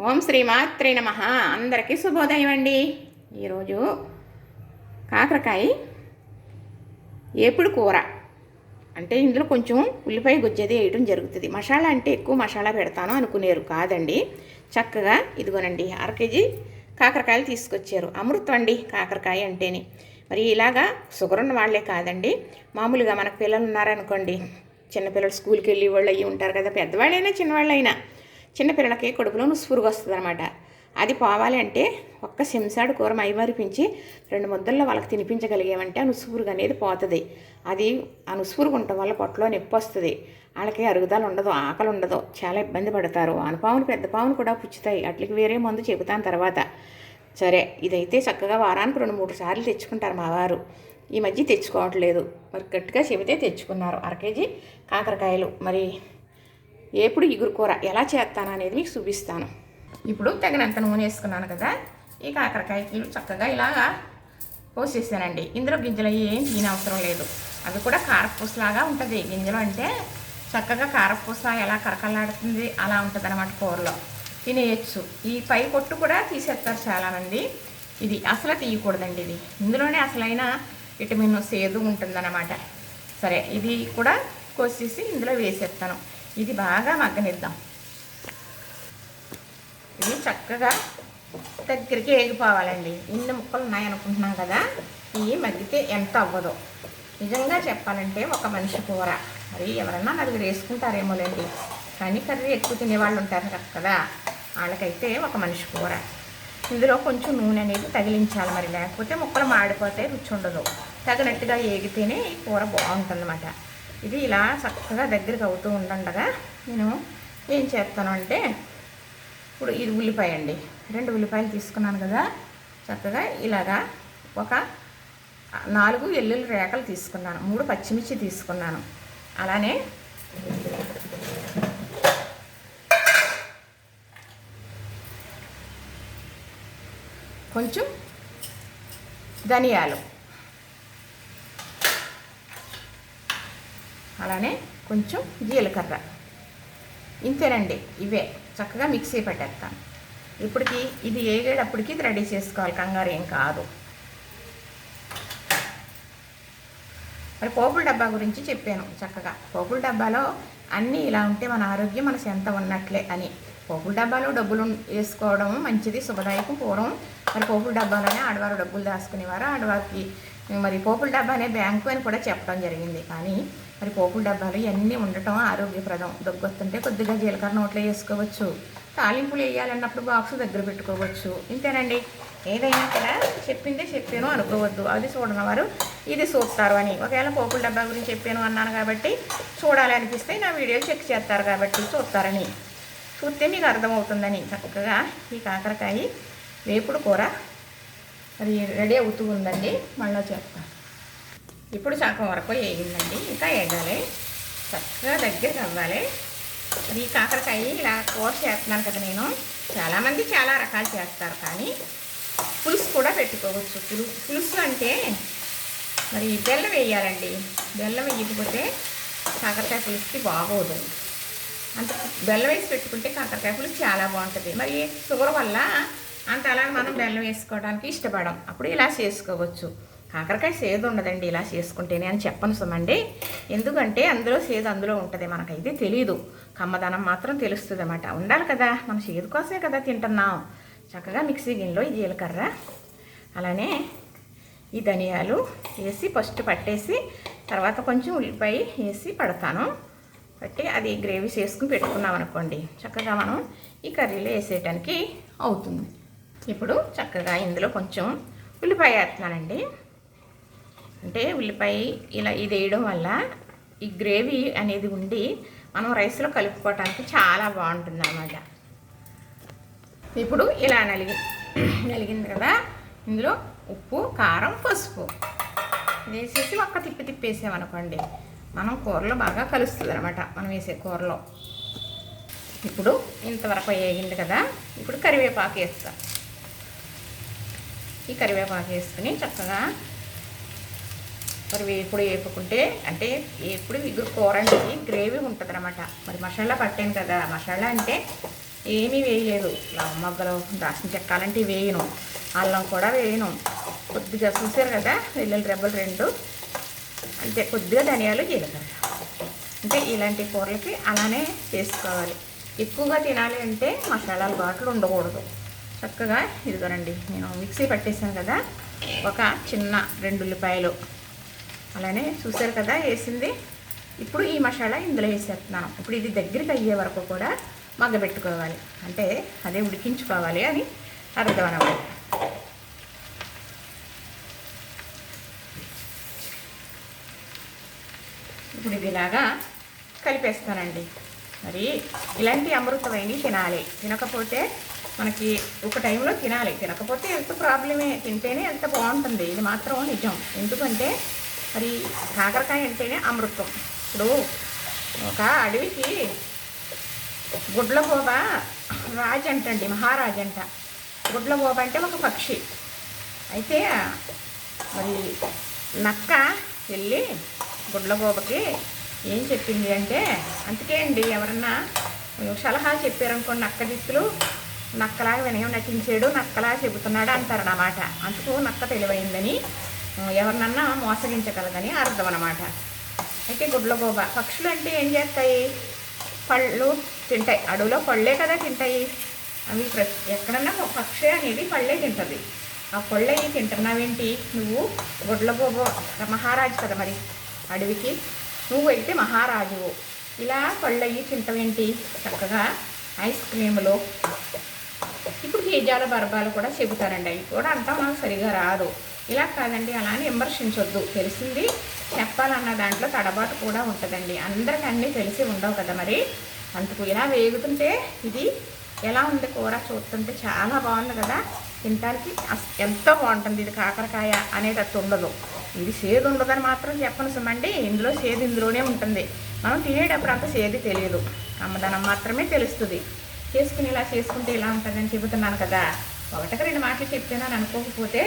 ఓం శ్రీమాత్రే నమ. అందరికీ శుభోదయం అండి. ఈరోజు కాకరకాయ ఏపుడు కూర. అంటే ఇందులో కొంచెం ఉల్లిపాయ గుజ్జది వేయడం జరుగుతుంది. మసాలా అంటే ఎక్కువ మసాలా పెడతాను అనుకునేరు కాదండి. చక్కగా ఇదిగోనండి అర కేజీ కాకరకాయలు తీసుకొచ్చారు. అమృతం అండి కాకరకాయ అంటేనే. మరి ఇలాగా షుగర్ ఉన్న వాళ్ళే కాదండి. మామూలుగా మనకు పిల్లలు ఉన్నారనుకోండి చిన్నపిల్లలు స్కూల్కి వెళ్ళి వాళ్ళు అయ్యి ఉంటారు కదా పెద్దవాళ్ళైనా చిన్నవాళ్ళైనా. చిన్నపిల్లలకి కడుపులో నుసుపురుగు వస్తుంది అనమాట అది పోవాలి అంటే ఒక్క సింసాడు కూర మైమరిపించి రెండు ముద్దల్లో వాళ్ళకి తినిపించగలిగామంటే ఆ నుసుపురుగు అనేది పోతుంది. అది ఆ నుసుపురుగు ఉండటం వల్ల పొట్టలో నొప్పి వస్తుంది. వాళ్ళకి అరుగుదల ఉండదు ఆకలి ఉండదు చాలా ఇబ్బంది పడతారు. అనుపావులు పెద్ద పావులు కూడా పుచ్చుతాయి. అట్లకి వేరే మందు చెబుతాను తర్వాత. సరే ఇదైతే చక్కగా వారానికి రెండు మూడు సార్లు తెచ్చుకుంటారు మా వారు. ఈ మధ్య తెచ్చుకోవట్లేదు. మరి గట్టిగా చెబితే తెచ్చుకున్నారు. అర కేజీ కాకరకాయలు. మరి ఎప్పుడు ఇగురు కూర ఎలా చేస్తాను అనేది మీకు చూపిస్తాను. ఇప్పుడు తగినంత నూనె వేసుకున్నాను కదా ఈ కాకరకాయలు చక్కగా ఇలాగా పోసేసానండి. ఇందులో గింజలు అవి ఏం తినవసరం లేదు. అవి కూడా కారపూసలాగా ఉంటుంది. గింజలు అంటే చక్కగా కారపూస ఎలా కరకలాడుతుంది అలా ఉంటుంది అనమాట కూరలో. తినేయచ్చు. ఈ పై పొట్టు కూడా తీసేస్తారు చాలామంది. ఇది అసలు తీయకూడదండి ఇది. ఇందులోనే అసలైన విటమిన్ సేదు ఉంటుందన్నమాట. సరే ఇది కూడా కోసేసి ఇందులో వేసేస్తాను. ఇది బాగా మగ్గనిద్దాం. ఇది చక్కగా దగ్గరికి ఏగిపోవాలండి. ఇన్ని ముక్కలు ఉన్నాయనుకుంటున్నాం కదా ఇవి మగ్గితే ఎంత అవ్వదో. నిజంగా చెప్పాలంటే ఒక మనిషి కూర. మరి ఎవరన్నా నలుగురు వేసుకుంటారేమోలేండి. కానీ కర్రీ ఎక్కువ తినేవాళ్ళు ఉంటారు కదా. వాళ్ళకైతే ఒక మనిషి కూర. ఇందులో కొంచెం నూనె అనేది తగిలించాలి మరి. లేకపోతే ముక్కలు మాడిపోతే రుచి ఉండదు. తగినట్టుగా ఏగితేనే ఈ కూర బాగుంటుందన్నమాట. ఇది ఇలా చక్కగా దగ్గరికి అవుతూ ఉండగా నేను ఏం చేస్తాను అంటే ఇప్పుడు ఇది ఉల్లిపాయ అండి. రెండు ఉల్లిపాయలు తీసుకున్నాను కదా. చక్కగా ఇలాగా ఒక నాలుగు ఎల్లుల్లి రేఖలు తీసుకున్నాను. మూడు పచ్చిమిర్చి తీసుకున్నాను. అలానే కొంచెం ధనియాలు. అలానే కొంచెం జీలకర్ర. ఇంతేనండి ఇవే. చక్కగా మిక్సీ పెట్టేస్తాను. ఇప్పటికి ఇది ఏగేటప్పటికి ఇది రెడీ చేసుకోవాలి కంగారు ఏం కాదు. మరి పోపుల డబ్బా గురించి చెప్పాను చక్కగా. పోపుల డబ్బాలో అన్నీ ఇలా ఉంటే మన ఆరోగ్యం మనసు ఎంత ఉన్నట్లే అని. పోపుల డబ్బాలో డబ్బులు వేసుకోవడం మంచిది శుభదాయకం పూర్వం మరి పోపుల డబ్బాలోనే ఆడవారు డబ్బులు దాచుకునేవారు. ఆడవారికి మరి పోపుల డబ్బా అనే బ్యాంకు అని కూడా చెప్పడం జరిగింది. కానీ మరి పోపుల డబ్బాలు ఇవన్నీ ఉండటం ఆరోగ్యప్రదం. దగ్గొస్తుంటే కొద్దిగా జీలకర్ర నోట్లో వేసుకోవచ్చు. తాలింపులు వేయాలన్నప్పుడు బాక్స్ దగ్గర పెట్టుకోవచ్చు. ఇంతేనండి? ఏదైనా కూడా చెప్పిందే చెప్పాను అనుకోవద్దు. అది చూడనవారు ఇది చూస్తారు అని. ఒకవేళ పోపుల డబ్బా గురించి చెప్పాను అన్నాను కాబట్టి చూడాలి అనిపిస్తే నా వీడియోలు చెక్ చేస్తారు కాబట్టి చూస్తారని. చూస్తే మీకు అర్థమవుతుందని. చక్కగా ఈ కాకరకాయ వేపుడు కూర అది రెడీ అవుతూ ఉందండి. మళ్ళీ చేస్తాను. ఇప్పుడు సగం వరకు వేగిందండి. ఇంకా వేగాలి. చక్కగా దగ్గరికి అవ్వాలి అది ఈ కాకరకాయ ఇలా కూర చేస్తున్నాను కదా నేను. చాలామంది చాలా రకాలు చేస్తారు కానీ పులుసు కూడా పెట్టుకోవచ్చు. పులు పులుసు అంటే మరి బెల్లం వేయాలండి. బెల్లం వేయకపోతే కాకరకాయ పులుసుకి బాగోదు. అంత బెల్లం వేసి పెట్టుకుంటే కాకరకాయ పులుసు చాలా బాగుంటుంది. మరి షుగర్ వల్ల అంత అలా మనం బెల్లం వేసుకోవడానికి ఇష్టపడం. అప్పుడు ఇలా చేసుకోవచ్చు. కాకరకాయ సేదు ఉండదండి ఇలా చేసుకుంటేనే అని చెప్పను సుమండి. ఎందుకంటే అందులో సేదు అందులో ఉంటుంది మనకైతే తెలియదు కమ్మదనం మాత్రం తెలుస్తుంది అన్నమాట ఉండాలి కదా మనం సేదు కోసమే కదా తింటున్నాం. చక్కగా మిక్సీ గిన్నెలో ఈ జీలకర్ర అలానే ఈ ధనియాలు వేసి ఫస్ట్ పట్టేసి తర్వాత కొంచెం ఉల్లిపాయ వేసి పడతాను. పట్టి అది గ్రేవీ చేసుకుని పెట్టుకున్నాం అనుకోండి చక్కగా మనం ఈ కర్రీలో వేసేయటానికి అవుతుంది. ఇప్పుడు చక్కగా ఇందులో కొంచెం ఉల్లిపాయ వేస్తున్నానండి. అంటే ఉల్లిపాయ ఇలా ఇది వేయడం వల్ల ఈ గ్రేవీ అనేది ఉండి మనం రైస్లో కలుపుకోవటానికి చాలా బాగుంటుంది అన్నమాట ఇప్పుడు ఇలా నలిగి నలిగింది కదా ఇందులో ఉప్పు కారం పసుపు వేసేసి ఒక్క తిప్పి తిప్పేసామనుకోండి మనం కూరలో బాగా కలుస్తుంది అనమాట మనం వేసే కూరలో. ఇప్పుడు ఇంతవరకు వేగింది కదా ఇప్పుడు కరివేపాకు వేస్తాం. ఈ కరివేపాకు వేసుకుని చక్కగా మరి వేపుడు వేపుకుంటే అంటే ఎప్పుడు ఇగురు కూర అనేది గ్రేవీ ఉంటుంది అనమాట మరి మసాలా పట్టాను కదా మసాలా అంటే ఏమీ వేయలేదు. లవమగ్గలు దాసిన దాచిన వేయను. అల్లం కూడా వేయను. కొద్దిగా చూసారు కదా వెల్లుల్లి రెబ్బలు రెండు. అంతే కొద్దిగా ధనియాలు జీలకర్ర. అంటే ఇలాంటి కూరలకి అలానే చేసుకోవాలి. ఎక్కువగా తినాలి అంటే మసాలాలు బాటలు ఉండకూడదు. చక్కగా ఇదిగోనండి నేను మిక్సీ పట్టేసాను కదా ఒక చిన్న రెండు ఉల్లిపాయలు. అలానే చూసారు కదా వేసింది. ఇప్పుడు ఈ మసాలా ఇందులో వేసేస్తున్నాను. ఇప్పుడు ఇది దగ్గరికి అయ్యే వరకు కూడా మగ్గబెట్టుకోవాలి. అంటే అదే ఉడికించుకోవాలి అని అర్థం అనమాట ఇప్పుడు ఇది ఇలాగా కలిపేస్తానండి. మరి ఇలాంటి అమృతమైనవి తినాలి. తినకపోతే మనకి ఒక టైంలో తినాలి. తినకపోతే ఎంత ప్రాబ్లమే. తింటేనే ఎంత బాగుంటుంది. ఇది మాత్రం నిజం. ఎందుకంటే మరి కాకరకాయ అంటేనే అమృతం. ఇప్పుడు ఒక అడవికి గుడ్ల రాజు అంటండి మహారాజు అంట గుడ్లబోబ అంటే ఒక పక్షి. అయితే మరి నక్క వెళ్ళి గుడ్లబోబకి ఏం చెప్పింది అంటే అందుకే అండి ఎవరన్నా సలహా చెప్పారనుకోండి నక్క దిక్కులు నక్కలాగా వినయం నటించాడు నక్కలా చెబుతున్నాడు అంటారు అన్నమాట అందుకు నక్క తెలివైందని ఎవరినన్నా మోసగించగలదని అర్థం అన్నమాట. అయితే గుడ్లగోబ పక్షులు అంటే ఏం చేస్తాయి? పళ్ళు తింటాయి. అడవిలో పళ్ళే కదా తింటాయి. అవి ప్ర- ఎక్కడన్నా ఒక పక్షి అనేది పళ్ళే తింటుంది. ఆ పళ్ళయి తింటున్నావేంటి? నువ్వు గుడ్లగోబ మహారాజు కదా మరి. అడవికి నువ్వు అయితే మహారాజువు. ఇలా పళ్ళయ్యి తింటావేంటి? చక్కగా ఐస్ క్రీములు. ఇప్పుడు పిజ్జాలు బర్బాలు కూడా చెబుతారండి. అవి కూడా అంతా మాకు సరిగా రాదు. ఇలా కాదండి అలానే విమర్శించొద్దు. తెలిసింది చెప్పాలన్న దాంట్లో తడబాటు కూడా ఉంటుందండి. అందరికీ అన్నీ తెలిసి ఉండవు కదా మరి. అందుకు ఇలా వేగుతుంటే ఇది ఎలా ఉంది కూర చూస్తుంటే చాలా బాగుంది కదా. తినడానికి ఎంతో బాగుంటుంది ఇది కాకరకాయ అనేది అట్టు ఉండదు. ఇది సేదు ఉండదని మాత్రం చెప్పను సుమండి. ఇందులో సేదు ఇందులోనే ఉంటుంది. మనం తినేటప్పుడు అంత సేది తెలియదు. అమ్మదనం మాత్రమే తెలుస్తుంది. చేసుకుని ఇలా చేసుకుంటే ఇలా ఉంటుందని చెబుతున్నాను కదా. ఒకటికి రెండు మాటలు చెప్తున్నాను అనుకోకపోతే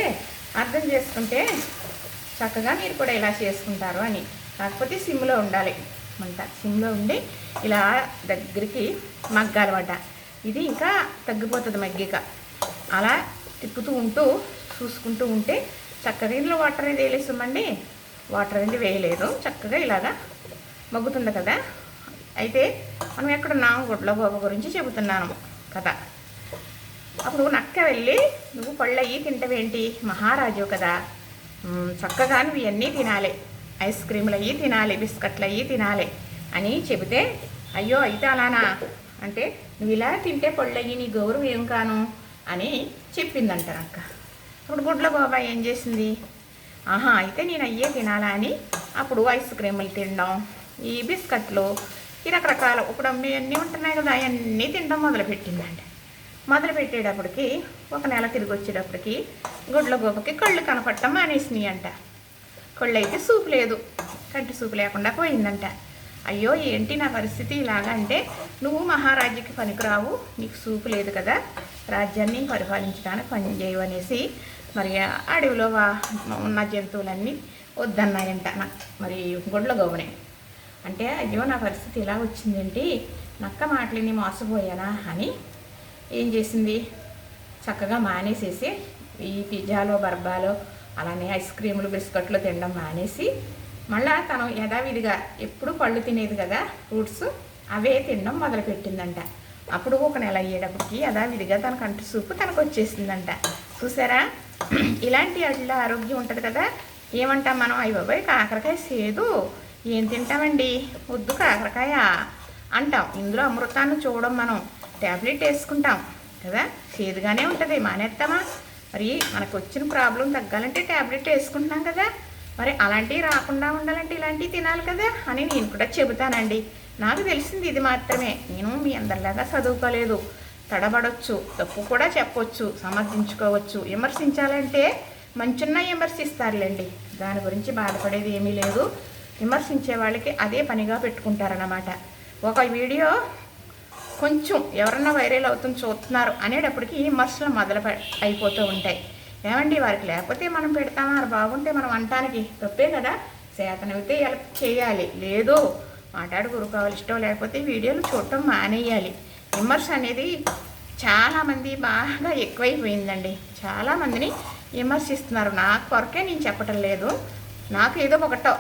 అర్థం చేసుకుంటే చక్కగా మీరు కూడా ఇలా చేసుకుంటారు అని. కాకపోతే సిమ్లో ఉండాలి. మంట సిమ్లో ఉండి ఇలా దగ్గరికి మగ్గాలన్నమాట. ఇది ఇంకా తగ్గిపోతుంది మగ్గిక. అలా తిప్పుతూ ఉంటూ చూసుకుంటూ ఉంటే చక్కగా ఇందులో వాటర్ అనేది వేలేస్తామండి వాటర్ అనేది వేయలేదు. చక్కగా ఇలాగా మగ్గుతుంది కదా. అయితే మనం ఎక్కడున్నాం గుడ్ల గోబ గురించి చెబుతున్నాను కదా. అప్పుడు నక్క వెళ్ళి నువ్వు పళ్ళయ్యి తింటవేంటి? మహారాజు కదా. చక్కగా నువ్వు ఇవన్నీ తినాలి. ఐస్ క్రీములు అయ్యి తినాలి బిస్కట్లు అయ్యి తినాలి. అని చెబితే అయ్యో అయితే అలానా? అంటే నువ్వు ఇలా తింటే పళ్ళయ్యి నీ గౌరవం ఏం కాను? అని చెప్పిందంట నక్క. అప్పుడు గుడ్ల బాబా ఏం చేసింది? ఆహా అయితే నేను అయ్యే తినాలా అని అప్పుడు ఐస్ క్రీములు తినడం ఈ బిస్కట్లు ఈ రకరకాల. ఇప్పుడు అన్నీ ఉంటున్నాయి కదా అవన్నీ తినడం మొదలుపెట్టిందండి మొదలు పెట్టేటప్పటికి ఒక నెల తిరిగి వచ్చేటప్పటికి గుడ్ల గోపకి కళ్ళు కనపడటం మానేసినాయి అంట. కళ్ళు అయితే సూపు లేదు. కంటి సూపు లేకుండా పోయిందంట. అయ్యో ఏంటి నా పరిస్థితి ఇలాగా అంటే? నువ్వు మహారాజ్యకి పనికిరావు. నీకు సూపు లేదు కదా. రాజ్యాన్ని పరిపాలించడానికి పని చేయవు అనేసి మరి అడవిలో ఉన్న జంతువులన్నీ వద్దన్నాయంట మరి గుడ్ల గోవనే అంటే అయ్యో నా పరిస్థితి ఇలా వచ్చిందేంటి? నక్క మాటలని మోసపోయానా అని ఏం చేసింది? చక్కగా మానేసేసి ఈ పిజ్జాలో బర్బాలో అలానే ఐస్ క్రీములు బిస్కెట్లు తినడం మానేసి మళ్ళా తను యథావిధిగా ఎప్పుడు పళ్ళు తినేది కదా ఫ్రూట్స్ అవే తినడం మొదలుపెట్టిందంట. అప్పుడు ఒక నెల అయ్యేటప్పటికి యథావిధిగా తన కంటి సూపు తనకు వచ్చేసిందంట చూసారా? ఇలాంటి వాటిలో ఆరోగ్యం ఉంటుంది కదా ఏమంటాం మనం? అయ్యి బాబాయ్ కాకరకాయ సేదు. ఏం తింటామండి? వద్దు కాకరకాయ అంటాం. ఇందులో అమృతాన్ని చూడం మనం. ట్యాబ్లెట్ వేసుకుంటాం కదా? చేదుగానే ఉంటుంది మానేస్తామా మరి మనకు వచ్చిన ప్రాబ్లం తగ్గాలంటే ట్యాబ్లెట్ వేసుకుంటున్నాం కదా? మరి అలాంటివి రాకుండా ఉండాలంటే ఇలాంటివి తినాలి కదా? అని నేను కూడా చెబుతానండి. నాకు తెలిసింది ఇది మాత్రమే. నేను మీ అందరిలాగా చదువుకోలేదు. తడబడొచ్చు తప్పు కూడా చెప్పవచ్చు సమర్థించుకోవచ్చు. విమర్శించాలంటే మంచున్న విమర్శిస్తారులేండి. దాని గురించి బాధపడేది ఏమీ లేదు. విమర్శించే వాళ్ళకి అదే పనిగా పెట్టుకుంటారన్నమాట. ఒక వీడియో కొంచెం ఎవరన్నా వైరల్ అవుతుంది చూస్తున్నారు అనేటప్పటికి ఈ విమర్శలు మొదలు అయిపోతూ ఉంటాయి. ఏమండి వారికి లేకపోతే మనం పెడతామా? బాగుంటే మనం అంటానికి తప్పే కదా. చేతనైతే హెల్ప్ చేయాలి. లేదు మాట్లాడు గురు కావాలి ఇష్టం లేకపోతే వీడియోలు చూడటం మానేయాలి. విమర్శ అనేది చాలామంది బాగా ఎక్కువైపోయిందండి. చాలామందిని విమర్శిస్తున్నారు. నాకు కొరకే నేను చెప్పటం లేదు. నాకు ఏదో ఒకటో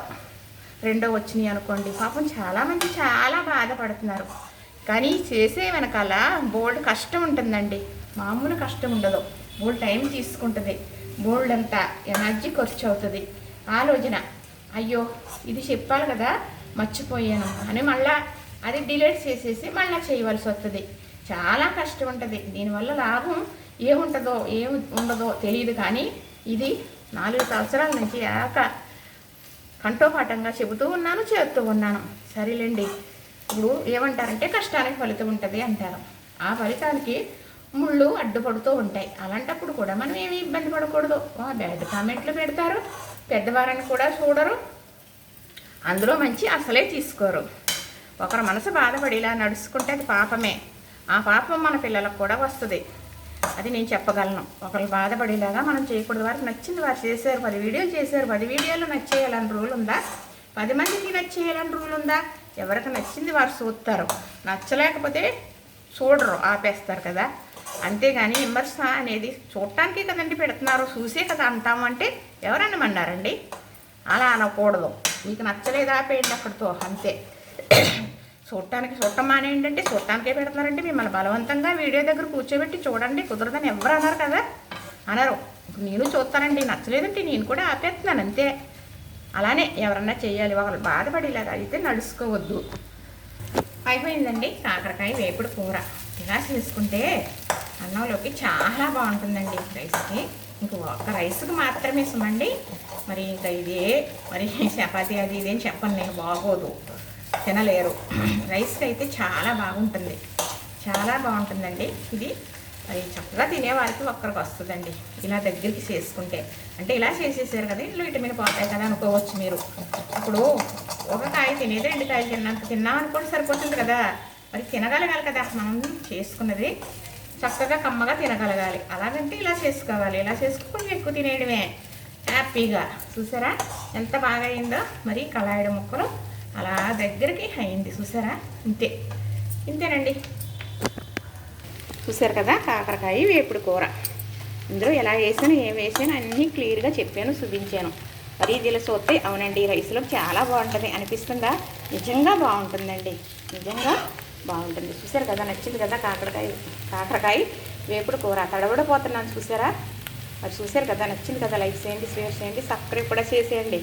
రెండో వచ్చినాయి అనుకోండి. పాపం చాలామంది చాలా బాధపడుతున్నారు. కానీ చేసే వెనకాల బోల్డ్ కష్టం ఉంటుందండి. మామూలు కష్టం ఉండదు. బోల్డ్ టైం తీసుకుంటుంది. బోల్డ్ అంతా ఎనర్జీ ఖర్చు అవుతుంది. ఆలోచన అయ్యో ఇది చెప్పాలి కదా మర్చిపోయాను అని మళ్ళా అది డిలీట్ చేసేసి మళ్ళీ చేయవలసి వస్తుంది. చాలా కష్టం ఉంటుంది. దీనివల్ల లాభం ఏముంటుందో ఏం ఉండదో తెలియదు కానీ ఇది నాలుగు సంవత్సరాల నుంచి యాక కంఠోపాఠంగా చెబుతూ ఉన్నాను చేస్తూ ఉన్నాను. సరేలేండి. ఇప్పుడు ఏమంటారంటే కష్టానికి ఫలితం ఉంటుంది అంటారు. ఆ ఫలితానికి ముళ్ళు అడ్డుపడుతూ ఉంటాయి. అలాంటప్పుడు కూడా మనం ఏమి ఇబ్బంది పడకూడదు. ఆ బ్యాడ్ కామెంట్లు పెడతారు. పెద్దవారని కూడా చూడరు. అందులో మంచి అసలే తీసుకోరు. ఒకరి మనసు బాధపడి ఇలా నడుచుకుంటే అది పాపమే. ఆ పాపం మన పిల్లలకు కూడా వస్తుంది. అది నేను చెప్పగలను. ఒకరు బాధపడేలాగా మనం చేయకూడదు. వారికి నచ్చింది వారు చేశారు. పది వీడియోలు చేశారు. పది వీడియోలు నచ్చేయాలని రూల్ ఉందా? పది మందికి నచ్చేయాలని రూల్ ఉందా? ఎవరికి నచ్చింది వారు చూస్తారు. నచ్చలేకపోతే చూడరు ఆపేస్తారు కదా. అంతేగాని విమర్శ అనేది చూడటానికి కదండి పెడుతున్నారు. చూసే కదా అంటాము అంటే అలా అనకూడదు. మీకు నచ్చలేదు? ఆపేయండి అక్కడితో. అంతే. చూడటానికి చూడటం మానేయండి అంటే చూడటానికే పెడుతున్నారంటే మిమ్మల్ని బలవంతంగా వీడియో దగ్గర కూర్చోబెట్టి చూడండి. కుదరదని ఎవరు అన్నారు కదా. అనరు. నేను చూస్తానండి. నచ్చలేదంటే నేను కూడా ఆపేస్తున్నాను. అంతే. అలానే ఎవరన్నా చేయాలి ఒకరు బాధపడేలాగా అయితే నడుచుకోవద్దు. అయిపోయిందండి కాకరకాయ వేపుడు కూర. ఇలా చేసుకుంటే అన్నంలోకి చాలా బాగుంటుందండి రైస్కి. ఇంక ఒక రైస్కి మాత్రమే ఇస్తామండి మరి ఇంకా ఇదే మరి చపాతి అది ఇదేం చెప్పను నేను బాగోదు. తినలేరు. రైస్కి అయితే చాలా బాగుంటుంది. చాలా బాగుంటుందండి. ఇది మరి చక్కగా తినేవారికి ఒక్కరికి వస్తుందండి. ఇలా దగ్గరికి చేసుకుంటే. అంటే ఇలా చేసేసారు కదా ఇంట్లో విటమిన్ పోతాయి కదా అనుకోవచ్చు మీరు. ఇప్పుడు ఒక కాయ తినేది రెండు కాయలు తిన్నంత తిన్నాం అనుకోండి సరిపోతుంది కదా. మరి తినగలగాలి కదా. మనం చేసుకున్నది చక్కగా కమ్మగా తినగలగాలి. అలాగంటే ఇలా చేసుకోవాలి. ఇలా చేసుకుని ఎక్కువ తినేయడమే. హ్యాపీగా. చూసారా? ఎంత బాగా అయిందో. మరి కళాయిడ ముక్కలు అలా దగ్గరికి అయింది. చూసారా? ఇంతే. ఇంతేనండి. చూసారు కదా కాకరకాయ వేపుడు కూర. ఇందులో ఎలా వేసాను ఏం వేసాను అన్నీ క్లియర్గా చెప్పాను చూపించాను. మరి ఇదిలో చూస్తే అవునండి రైస్లో చాలా బాగుంటుంది. అనిపిస్తుందా? నిజంగా బాగుంటుందండి. నిజంగా బాగుంటుంది. చూసారు కదా నచ్చింది కదా కాకరకాయ కాకరకాయ వేపుడు కూర. తడబడిపోతున్నాను చూసారా మరి చూసారు కదా నచ్చింది కదా. లైక్ చేయండి షేర్ చేయండి సబ్స్క్రైబ్ కూడా చేసేయండి.